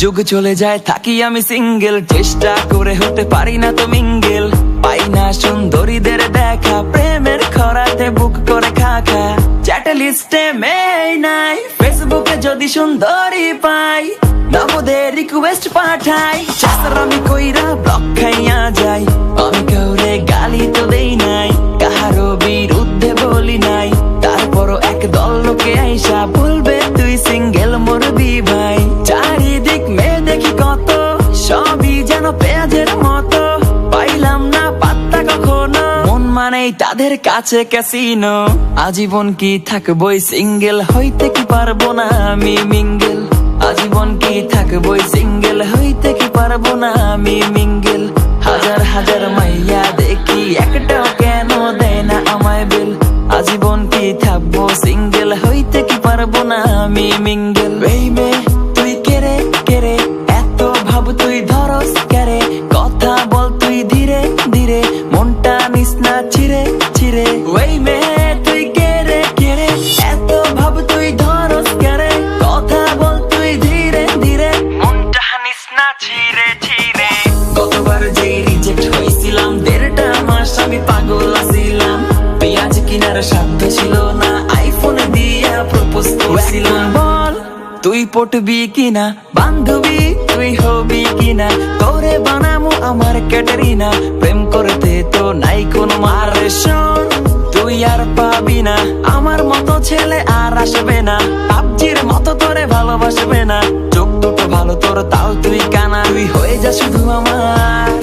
যুগ চলে যায়, থাকি আমি সিঙ্গেল চেষ্টা করে হতে পারি না তো মিঙ্গেল পাই না সুন্দরীদের দেখা, প্রেমের খরাতে বুক করে খাখা। চ্যাট লিস্টে মেই নাই ফেসবুকে যদি সুন্দরী পাই, নবদের রিকোয়েস্ট পাঠাই। চাষার আমি কইরা ব্লক খাইয়া যাই, আমি কাউরে গালি তো মানেই তাদের কাছে ক্যাসিনো আজীবন কি থাকবই সিঙ্গেল হইতে কি পারব না আমি মিঙ্গেল আজীবন কি থাকবই সিঙ্গেল হইতে কি পারব না আমি মিঙ্গেল হাজার হাজার মাইয়া দেখি, একটাও কেন দেয় না আমায় বেল আজীবন কি থাকব সিঙ্গেল হইতে কি পারব না আমি মিঙ্গেল বেইবে বল, তুই পটবি কিনা? বান্ধবী, তুই হবি কিনা? তোরে বানামু আমার ক্যাটারিনা। প্রেম করতে তো নাই কোন মার তুই আর পাবি না। আমার মতো ছেলে আর আসবে না। পাবজির মতো তোরে ভালোবাসবে না। চোখ দুটো ভালো তোর, তাও তুই কানা। তুই হয়ে যা শুধু আমার।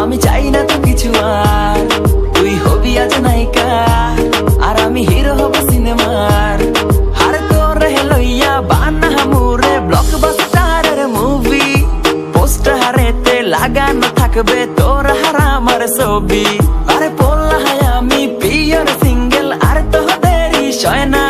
আমি চাই না তো কিছু আর। তুই হবি আজ নায়িকা। থাকবে তোর হার আমার সবি আরে পোল্লাহায় আমি পিওর সিঙ্গেল আর তো দেরি সয়না।